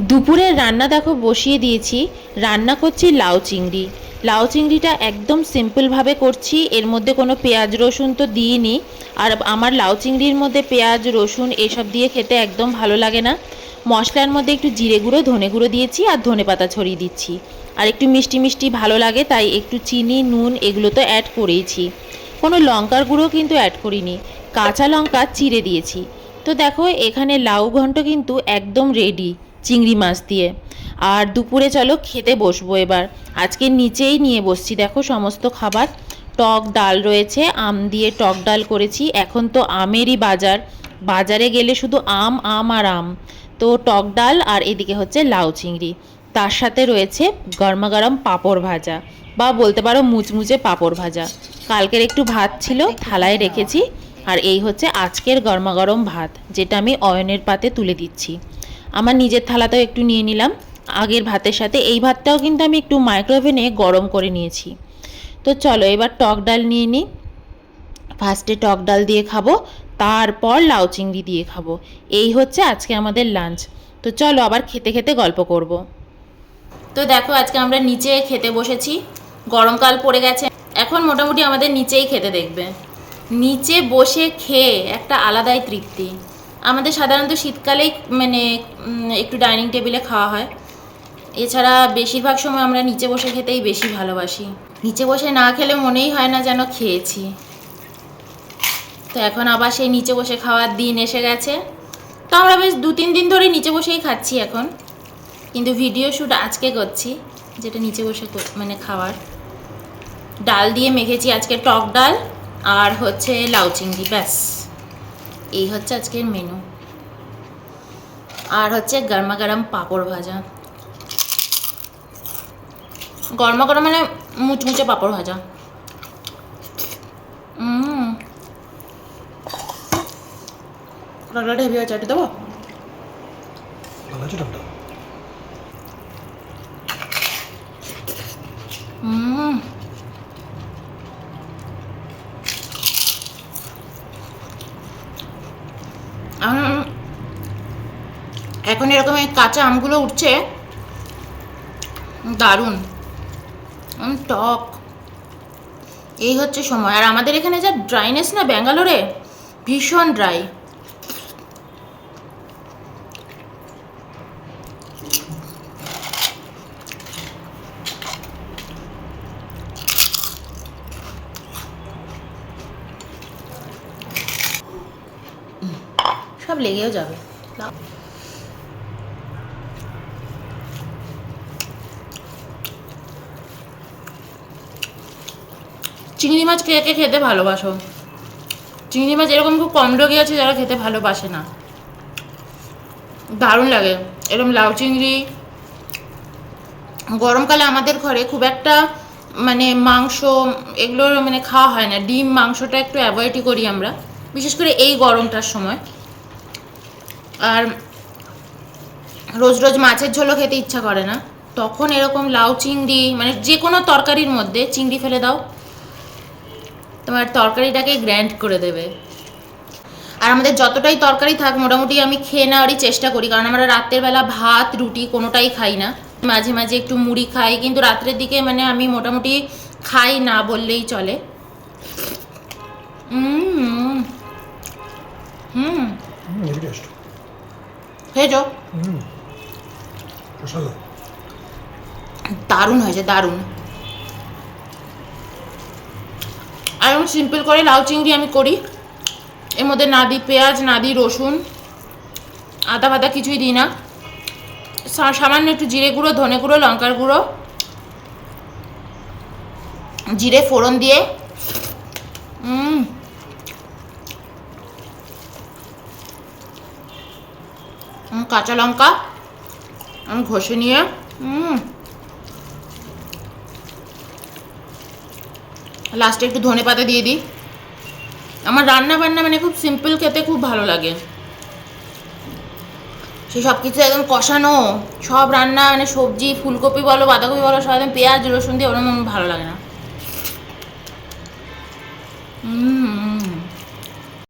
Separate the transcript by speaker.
Speaker 1: দুপুরের রান্না দেখো বসিয়ে দিয়েছি। রান্না করছি লাউ চিংড়ি। লাউ চিংড়িটা একদম সিম্পলভাবে করছি। এর মধ্যে কোনো পেঁয়াজ রসুন তো দিইনি। আর আমার লাউ চিংড়ির মধ্যে পেঁয়াজ, রসুন এসব দিয়ে খেতে একদম ভালো লাগে না। মশলার মধ্যে একটু জিরে গুঁড়ো, ধনে গুঁড়ো দিয়েছি আর ধনে পাতা ছড়িয়ে দিচ্ছি। আর একটু মিষ্টি মিষ্টি ভালো লাগে, তাই একটু চিনি, নুন এগুলো তো অ্যাড করেইছি। কোনো লঙ্কার গুঁড়ো কিন্তু অ্যাড করিনি। কাঁচা লঙ্কা চিড়ে দিয়েছি। তো দেখো, এখানে লাউ ঘন্ট কিন্তু একদম রেডি চিংড়ি মাছ দিয়ে। আর দুপুরে চলো খেতে বসবো এবার। আজকে নিচেই নিয়ে বসছি। দেখো সমস্ত খাবার। টক ডাল রয়েছে, আম দিয়ে টক ডাল করেছি। এখন তো আমেরই বাজার। বাজারে গেলে শুধু আম আম আর আম। তো টক ডাল আর এদিকে হচ্ছে লাউ চিংড়ি। তার সাথে রয়েছে গরমা গরম পাঁপড় ভাজা বা বলতে পারো মুচমুচে পাঁপড় ভাজা। কালকের একটু ভাত ছিল, থালায় রেখেছি। আর এই হচ্ছে আজকের গরমা গরম ভাত, যেটা আমি অয়নের পাতে তুলে দিচ্ছি। আমার নিজের থালাতেও একটু নিয়ে নিলাম। আগের ভাতের সাথে। এই ভাতটাও কিন্তু আমি একটু মাইক্রোওভেনে গরম করে নিয়েছি। তো চলো, এবার টক ডাল নিয়ে নিই। ফার্স্টে টক ডাল দিয়ে খাব, তারপর লাউ চিংড়ি দিয়ে খাব। এই হচ্ছে আজকে আমাদের লাঞ্চ তো চলো, আবার খেতে খেতে গল্প করব। তো দেখো, আজকে আমরা নিচে খেতে বসেছি। গরমকাল পড়ে গেছে। এখন মোটামুটি আমাদের নিচেই খেতে দেখবে। নিচে বসে খেয়ে একটা আলাদাই তৃপ্তি। আমাদের সাধারণত শীতকালেই মানে একটু ডাইনিং টেবিলে খাওয়া হয়। এছাড়া বেশিরভাগ সময় আমরা নিচে বসে খেতেই বেশি ভালোবাসি। নিচে বসে না খেলে মনেই হয় না যেন খেয়েছি। তো এখন আবার সেই নিচে বসে খাওয়ার দিন এসে গেছে। তো আমরা বেশ দু তিন দিন ধরে নিচে বসেই খাচ্ছি এখন। কিন্তু ভিডিও শ্যুট আজকে করছি, যেটা নিচে বসে মানে খাওয়ার। ডাল দিয়ে মেখেছি আজকে টক ডাল, আর হচ্ছে লাউ চিংড়ি, ব্যাস। এই হচ্ছে আজকের মেনু আর হচ্ছে গরমা গরম পাঁপড় ভাজা। গরমা গরম মানে মুচমুচে পাঁপড় ভাজা। হুম ডালটা হেভি আছে দেবো?
Speaker 2: ভালো আছে ডালটা
Speaker 1: হুম আম- এখন এরকম এই কাঁচা আমগুলো উঠছে। দারুণ। টক। এই হচ্ছে সময়। আর আমাদের এখানে যা ড্রাইনেস না ব্যাঙ্গালোরে? ভীষণ ড্রাই সব লেগেও যাবে। চিংড়ি মাছ কে কে খেতে ভালোবাসো? চিংড়ি মাছ এরকম খুব কম রোগী আছে যারা খেতে ভালোবাসে না। দারুণ লাগে। এরকম লাউ চিংড়ি। গরমকালে আমাদের ঘরে খুব একটা মানে মাংস এগুলো মানে খাওয়া হয় না। ডিম মাংসটা একটু অ্যাভয়েডই করি আমরা। বিশেষ করে এই গরমটার সময়। আর রোজ রোজ মাছের ঝোলও খেতে ইচ্ছা করে না। তখন এরকম লাউ চিংড়ি মানে যে কোনো তরকারির মধ্যে চিংড়ি ফেলে দাও। তোমার তরকারিটাকে গ্র্যান্ড করে দেবে। আর আমাদের যতটাই তরকারি থাক মোটামুটি আমি খেয়ে নেওয়ারই চেষ্টা করি। কারণ আমরা রাতের বেলা ভাত রুটি কোনোটাই খাই না। মাঝে মাঝে একটু মুড়ি খাই কিন্তু রাত্রের দিকে মানে আমি মোটামুটি খাই না বললেই চলে। হুম। খেয়েছো? দারুণ হয়েছে দারুণ। আর এমন সিম্পল করে লাউ চিংড়ি আমি করি। এর মধ্যে না দিই পেঁয়াজ, না দিই রসুন, আদা ফাদা কিছুই দিই না। সামান্য একটু জিরে গুঁড়ো, ধনে গুঁড়ো, লঙ্কার গুঁড়ো, জিরে ফোড়ন দিয়ে। কাঁচা লঙ্কা, আমি ঘষে নিয়ে লাস্টে একটু ধনে পাতা দিয়ে দিই। আমার রান্না বান্না মানে খুব সিম্পল খেতে খুব ভালো লাগে। সে সব কিছু একদম কষানো, সব রান্না মানে সবজি, ফুলকপি বলো, বাঁধাকপি বলো সব একদম পেঁয়াজ, রসুন দিয়ে ওরকম ভালো লাগে না। হুম